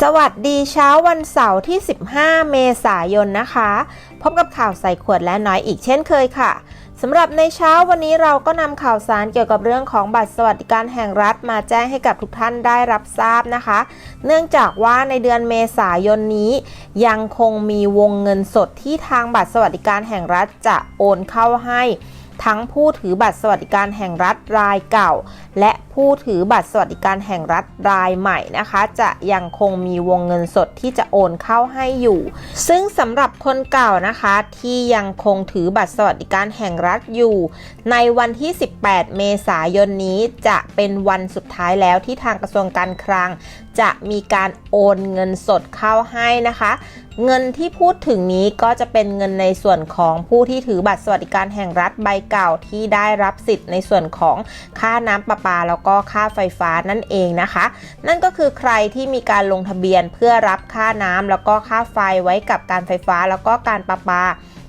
สวัสดีเช้าวันเสาร์ที่ 15 เมษายนนะคะ พบกับข่าวใส่ขวดและน้อยอีกเช่นเคยค่ะสำหรับในเช้าวันนี้เราก็นำข่าวสารเกี่ยวกับเรื่องของบัตรสวัสดิการแห่งรัฐมาแจ้งให้กับทุกท่านได้รับทราบนะคะ เนื่องจากว่าในเดือนเมษายนนี้ ยังคงมีวงเงินสดที่ทางบัตรสวัสดิการแห่งรัฐจะโอนเข้าให้ ทั้งผู้ถือบัตรสวัสดิการแห่งรัฐรายเก่า และ ผู้ถือบัตรสวัสดิการแห่งรัฐรายใหม่นะคะ จะยังคงมีวงเงินสดที่จะโอนเข้าให้อยู่ ซึ่งสำหรับคนเก่านะคะที่ยังคงถือบัตรสวัสดิการแห่งรัฐอยู่ ในวันที่ 18 เมษายนนี้จะเป็นวันสุดท้ายแล้วที่ทางกระทรวงการคลัง จะมีการโอนเงินสดเข้าให้นะคะ เงินที่พูดถึงนี้ก็จะเป็นเงินในส่วนของผู้ที่ถือบัตรสวัสดิการแห่งรัฐใบเก่าที่ได้รับสิทธิ์ในส่วนของค่าน้ำประปาแล้วก็ค่าไฟฟ้านั่นเองนะคะ นั่นก็คือใครที่มีการลงทะเบียนเพื่อรับค่าน้ำแล้วก็ค่าไฟไว้กับการไฟฟ้าแล้วก็การประปา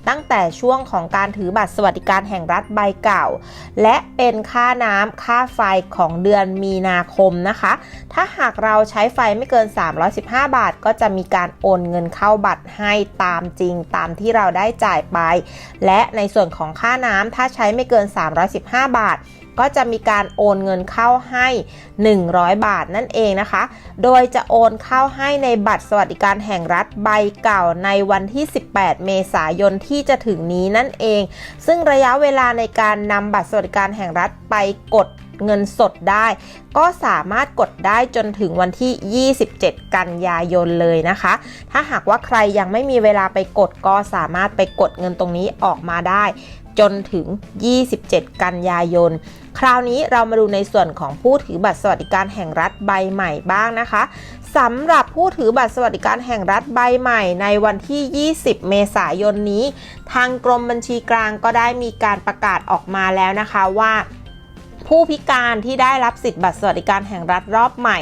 ตั้งแต่ช่วงของการถือบัตรสวัสดิการแห่งรัฐใบเก่า และเป็นค่าน้ำค่าไฟของเดือนมีนาคมนะคะ ถ้าหากเราใช้ไฟไม่เกิน 315 บาท ก็จะมีการโอนเงินเข้าบัตรให้ตามจริงตามที่เราได้จ่ายไป และในส่วนของค่าน้ำถ้าใช้ไม่เกิน 315 บาท ก็จะมีการโอนเงินเข้าให้ 100 บาทนั่นเองนะคะ โดยจะโอนเข้าให้ในบัตรสวัสดิการแห่งรัฐใบเก่าในวันที่ 18 เมษายนที่จะถึงนี้นั่นเอง ซึ่งระยะเวลาในการนำบัตรสวัสดิการแห่งรัฐไปกดเงินสดได้ ก็สามารถกดได้จนถึงวันที่ 27 กันยายนเลยนะคะ ถ้าหากว่าใครยังไม่มีเวลาไปกดก็สามารถไปกดเงินตรงนี้ออกมาได้ จนถึง 27 กันยายน คราวนี้เรามาดูในส่วนของผู้ถือบัตรสวัสดิการแห่งรัฐใบใหม่บ้างนะคะสำหรับผู้ถือบัตรสวัสดิการแห่งรัฐใบใหม่ในวันที่ 20 เมษายนนี้ ทางกรมบัญชีกลางก็ได้มีการประกาศออกมาแล้วนะคะว่า ผู้พิการที่ได้รับสิทธิ์บัตรสวัสดิการแห่งรัฐรอบใหม่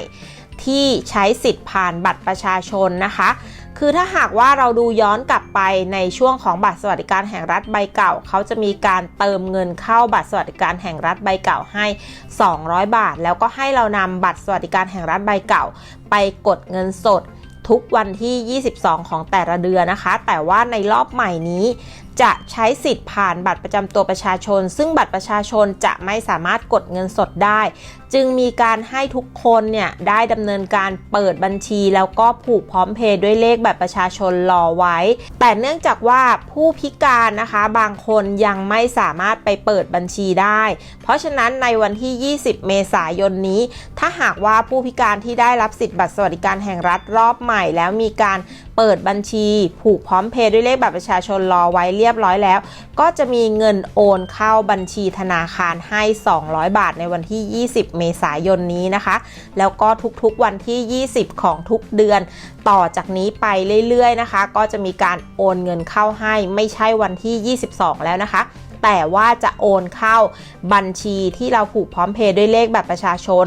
ที่ใช้สิทธิ์ผ่านบัตรประชาชนนะคะ คือถ้าหากว่าเราดูย้อนกลับไปในช่วงของบัตรสวัสดิการแห่งรัฐใบเก่า เขาจะมีการเติมเงินเข้าบัตรสวัสดิการแห่งรัฐใบเก่าให้ 200 บาท แล้วก็ให้เรานำบัตรสวัสดิการแห่งรัฐใบเก่า ไปกดเงินสดทุกวันที่ 22 ของแต่ละเดือนนะคะ แต่ว่าในรอบใหม่นี้ จะใช้สิทธิ์ผ่านบัตรประจำตัวประชาชน ซึ่งบัตรประชาชนจะไม่สามารถกดเงินสดได้ จึงมีการให้ทุกคนเนี่ยได้ดำเนินการเปิดบัญชีแล้วก็ผูกพร้อมเพย์ด้วยเลขบัตรประชาชนรอไว้ แต่เนื่องจากว่าผู้พิการนะคะบางคนยังไม่สามารถไปเปิดบัญชีได้ เพราะฉะนั้นในวันที่ 20 เมษายนนี้ ถ้าหากว่าผู้พิการที่ได้รับสิทธิ์บัตรสวัสดิการแห่งรัฐรอบใหม่ แล้วมีการเปิดบัญชี ผูกพร้อมเพย์ด้วยเลขบัตรประชาชนรอไว้เรียยบร้อยแล้ว ก็จะมีเงินโอนเข้าบัญชีธนาคารให้ 200 บาทในวันที่ 20 เมษายนนี้นะคะ แล้วก็ทุกๆวันที่ 20 ของทุกเดือน ต่อจากนี้ไปเรื่อยๆนะคะ ก็จะมีการโอนเงินเข้าให้ไม่ใช่วันที่ 22 แล้วนะคะแต่ว่าจะโอนเข้าบัญชีที่เราผูกพร้อมเพย์ด้วยเลขบัตรประชาชน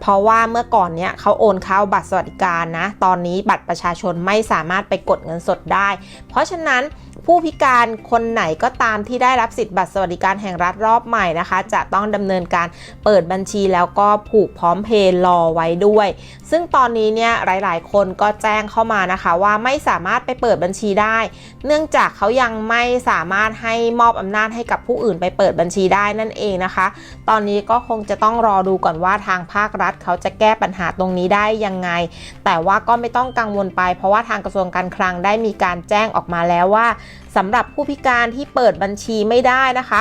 เพราะว่าเมื่อก่อนเนี้ยเขาโอนเข้าบัตรสวัสดิการนะ ตอนนี้บัตรประชาชนไม่สามารถไปกดเงินสดได้ เพราะฉะนั้น ผู้พิการคนไหนก็ตามที่ได้รับสิทธิ์บัตรสวัสดิการแห่งรัฐรอบใหม่นะคะ จะต้องดำเนินการเปิดบัญชีแล้วก็ผูกพร้อมเพย์รอไว้ด้วย ซึ่งตอนนี้เนี่ยหลาย ๆ คนก็แจ้งเข้ามานะคะ ว่าไม่สามารถไปเปิดบัญชีได้ เนื่องจากเขายังไม่สามารถให้มอบอำนาจให้กับผู้อื่นไปเปิดบัญชีได้นั่นเองนะคะ ตอนนี้ก็คงจะต้องรอดูก่อนว่าทางภาครัฐเขาจะแก้ปัญหาตรงนี้ได้ยังไง แต่ว่าก็ไม่ต้องกังวลไป เพราะว่าทางกระทรวงการคลังได้มีการแจ้งออกมาแล้วว่าสำหรับผู้พิการที่เปิดบัญชีไม่ได้นะคะ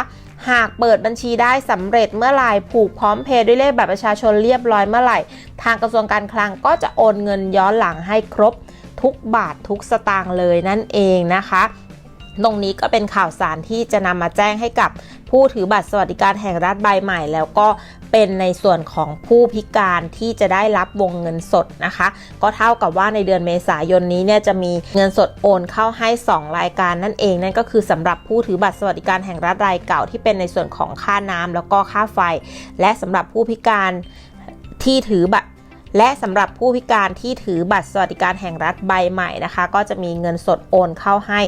หากเปิดบัญชีได้สำเร็จเมื่อไหร่ผูกพร้อมเพย์ด้วยเลขบัตรประชาชนเรียบร้อยเมื่อไหร่ ทางกระทรวงการคลังก็จะโอนเงินย้อนหลังให้ครบทุกบาททุกสตางค์เลยนั่นเองนะคะ ตรงนี้ก็เป็นข่าวสารที่จะนำมาแจ้งให้กับผู้ถือบัตรสวัสดิการแห่งรัฐใบใหม่ แล้วก็เป็นในส่วนของผู้พิการที่จะได้รับวงเงินสดนะคะ ก็เท่ากับว่าในเดือนเมษายนนี้เนี่ยจะมีเงินสดโอนเข้าให้ 2 รายการนั่นเอง นั่นก็คือสำหรับผู้ถือบัตรสวัสดิการแห่งรัฐรายเก่าที่เป็นในส่วนของค่าน้ำแล้วก็ค่าไฟ และสำหรับผู้พิการที่ถือบัตร และสำหรับผู้พิการที่ถือบัตรสวัสดิการแห่งรัฐใบใหม่นะคะ ก็จะมีเงินสดโอนเข้าให้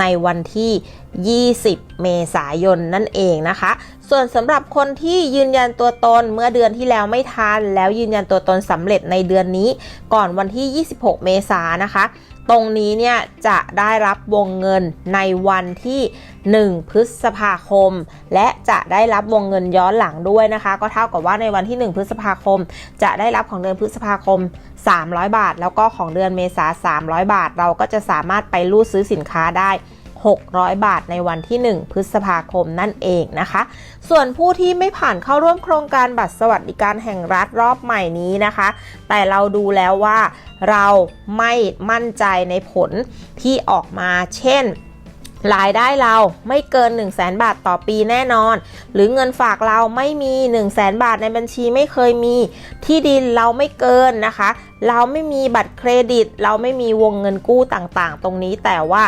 ในวันที่ 20 เมษายนนั่นเองนะคะ ส่วนสำหรับคนที่ยืนยันตัวตนเมื่อเดือนที่แล้วไม่ทัน แล้วยืนยันตัวตนสำเร็จในเดือนนี้ ก่อนวันที่ 26 เมษายนนะคะ ตรงนี้เนี่ยจะได้รับวงเงินในวันที่ 1 พฤษภาคม และจะได้รับวงเงินย้อนหลังด้วยนะคะ ก็เท่ากับว่าในวันที่ 1 พฤษภาคม จะได้รับของเดือนพฤษภาคม 300 บาท แล้วก็ของเดือนเมษา300 บาท เราก็จะสามารถไปรูดซื้อสินค้าได้ 600 บาทในวันที่ 1 พฤษภาคมนั่นเองนะคะ ส่วนผู้ที่ไม่ผ่านเข้าร่วมโครงการบัตรสวัสดิการแห่งรัฐรอบใหม่นี้นะคะ แต่เราดูแล้วว่าเราไม่มั่นใจในผลที่ออกมาเช่นรายได้เราไม่เกิน 1 0 0 0 0แบาทต่อปีแน่นอน หรือเงินฝากเราไม่มี 1 0 0 0 0แบาทในบัญชีไม่เคยมี ที่ดินเราไม่เกินนะคะ เราไม่มีบัตรเครดิต เราไม่มีวงเงินกู้ต่างๆ ตรงนี้แต่ว่า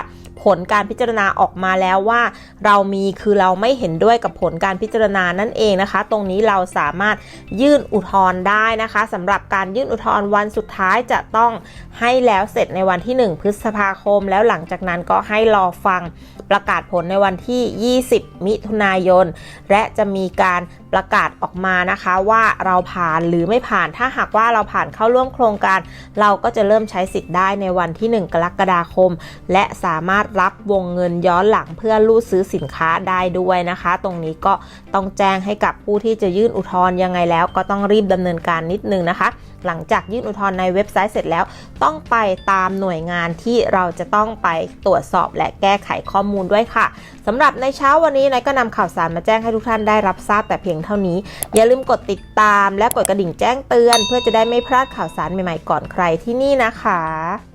ผลการพิจารณาออกมาแล้วว่า เรามีคือเราไม่เห็นด้วยกับผลการพิจารณานั่นเองนะคะ ตรงนี้เราสามารถยื่นอุทธรณ์ได้นะคะสำหรับการยื่นอุทธรณ์วันสุดท้ายจะต้องให้แล้วเสร็จในวันที่ 1 พฤษภาคม แล้วหลังจากนั้นก็ให้รอฟังประกาศผลในวันที่ 20 มิถุนายน และจะมีการประกาศออกมานะคะว่าเราผ่านหรือไม่ผ่านถ้าหากว่าเราผ่านเข้าร่วมโครงการเราก็จะเริ่มใช้สิทธิ์ได้ในวันที่ 1 กรกฎาคม และสามารถรับวงเงินย้อนหลังเพื่อรูดซื้อสินค้าได้ด้วยนะคะ ตรงนี้ก็ต้องแจ้งให้กับผู้ที่จะยื่นอุทธรณ์ยังไงแล้ว ก็ต้องรีบดำเนินการนิดนึงนะคะ หลังจากยื่นอุทธรณ์ในเว็บไซต์เสร็จแล้ว ต้องไปตามหน่วยงานที่เราจะต้องไปตรวจสอบและแก้ไขข้อมูลด้วยค่ะสำหรับในเช้าวันนี้นายก็นำข่าวสารมาแจ้งให้ทุกท่านได้รับทราบแต่เพียงเท่านี้ อย่าลืมกดติดตามและกดกระดิ่งแจ้งเตือน เพื่อจะได้ไม่พลาดข่าวสารใหม่ๆก่อนใครที่นี่นะคะ